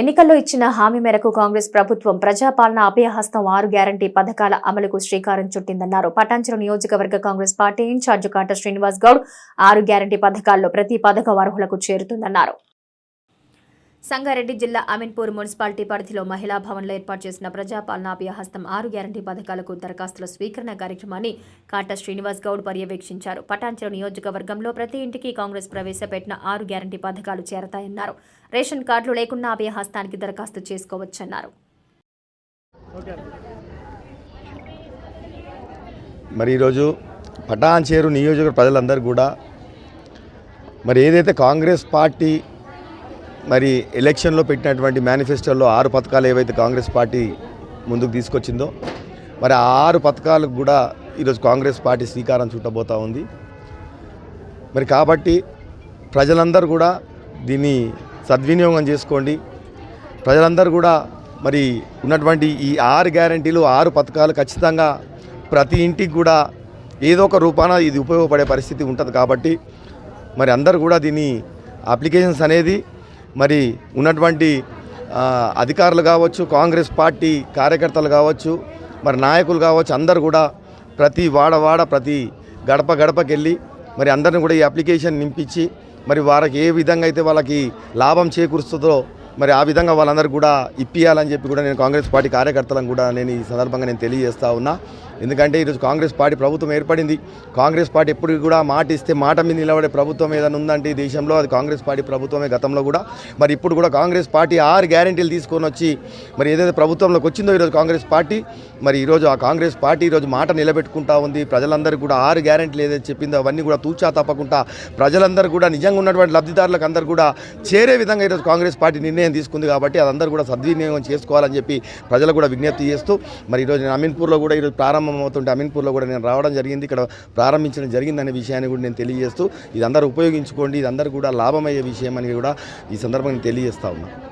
ఎన్నికల్లో ఇచ్చిన హామీ మేరకు కాంగ్రెస్ ప్రభుత్వం ప్రజాపాలన అభయహస్తం ఆరు గ్యారంటీ పథకాల అమలుకు శ్రీకారం చుట్టిందన్నారు. పటాంచరు నియోజకవర్గ కాంగ్రెస్ పార్టీ ఇన్ఛార్జ్ కాట శ్రీనివాస్ గౌడ్ ఆరు గ్యారంటీ పథకాల్లో ప్రతి పథకం అర్హులకు చేరుతుందన్నారు. సంగారెడ్డి జిల్లా అమీన్పూర్ మున్సిపాలిటీ పరిధిలో మహిళా భవన్లో ఏర్పాటు చేసిన ప్రజాపాలనాభ్య హస్తం ఆరు గ్యారంటీ పథకాలకు దరఖాస్తుల స్వీకరణ కార్యక్రమాన్ని కాటా శ్రీనివాస్ గౌడ్ పర్యవేక్షించారు. పటాంచెరు నియోజకవర్గంలో ప్రతి ఇంటికి కాంగ్రెస్ ప్రవేశపెట్టిన ఆరు గ్యారంటీ పథకాలు చేరతాయన్నారు. రేషన్ కార్డులు లేకున్నా అభయహస్తానికి దరఖాస్తు చేసుకోవచ్చన్నారు. మరి ఈరోజు పటాన్చేరు నియోజక ప్రజలందరూ కూడా మరి ఏదైతే కాంగ్రెస్ పార్టీ మరి ఎలక్షన్లో పెట్టినటువంటి మేనిఫెస్టోలో ఆరు పథకాలు ఏవైతే కాంగ్రెస్ పార్టీ ముందుకు తీసుకొచ్చిందో మరి ఆ ఆరు పథకాలకు కూడా ఈరోజు కాంగ్రెస్ పార్టీ శ్రీకారం చుట్టబోతూ ఉంది. మరి కాబట్టి ప్రజలందరూ కూడా దీన్ని సద్వినియోగం చేసుకోండి. ప్రజలందరూ కూడా మరి ఉన్నటువంటి ఈ ఆరు గ్యారంటీలు ఆరు పథకాలు ఖచ్చితంగా ప్రతి ఇంటికి కూడా ఏదో ఒక రూపాన ఇది ఉపయోగపడే పరిస్థితి ఉంటుంది కాబట్టి మరి అందరూ కూడా దీన్ని అప్లికేషన్స్ అనేది మరి ఉన్నటువంటి అధికారులు కావచ్చు కాంగ్రెస్ పార్టీ కార్యకర్తలు కావచ్చు మరి నాయకులు కావచ్చు అందరు కూడా ప్రతి వాడ వాడ ప్రతి గడప గడపకెళ్ళి మరి అందరిని కూడా ఈ అప్లికేషన్ నింపించి మరి వారికి ఏ విధంగా అయితే వాళ్ళకి లాభం చేకూరుస్తుందో మరి ఆ విధంగా వాళ్ళందరూ కూడా ఇప్పియాలని చెప్పి కూడా నేను కాంగ్రెస్ పార్టీ కార్యకర్తలను కూడా నేను ఈ సందర్భంగా నేను తెలియజేస్తా ఉన్నా. ఎందుకంటే ఈరోజు కాంగ్రెస్ పార్టీ ప్రభుత్వం ఏర్పడింది. కాంగ్రెస్ పార్టీ ఎప్పుడు కూడా మాట ఇస్తే మాట మీద నిలబడే ప్రభుత్వం ఏదైనా ఉందంటే ఈ దేశంలో అది కాంగ్రెస్ పార్టీ ప్రభుత్వమే గతంలో కూడా. మరి ఇప్పుడు కూడా కాంగ్రెస్ పార్టీ ఆరు గ్యారెంటీలు తీసుకొని వచ్చి మరి ఏదైతే ప్రభుత్వంలోకి వచ్చిందో ఈరోజు కాంగ్రెస్ పార్టీ మరి ఈరోజు ఆ కాంగ్రెస్ పార్టీ ఈరోజు మాట నిలబెట్టుకుంటా ఉంది. ప్రజలందరూ కూడా ఆరు గ్యారెంటీలు ఏదైతే చెప్పిందో అవన్నీ కూడా తూచా తప్పకుండా ప్రజలందరూ కూడా నిజంగా ఉన్నటువంటి లబ్ధిదారులకు అందరూ కూడా చేరే విధంగా ఈరోజు కాంగ్రెస్ పార్టీ నిర్ణయం తీసుకుంది కాబట్టి అదందరూ కూడా సద్వినియోగం చేసుకోవాలని చెప్పి ప్రజలు కూడా విజ్ఞప్తి చేస్తూ మరి ఈరోజు నేను అమీన్పూర్లో కూడా ఈరోజు ప్రారంభమవుతుంటే అమీన్పూర్లో కూడా నేను రావడం జరిగింది. ఇక్కడ ప్రారంభించడం జరిగిందనే విషయాన్ని కూడా నేను తెలియజేస్తూ ఇది అందరూ ఉపయోగించుకోండి ఇది అందరూ కూడా లాభమయ్యే విషయం అని కూడా ఈ సందర్భంగా నేను తెలియజేస్తా ఉన్నాను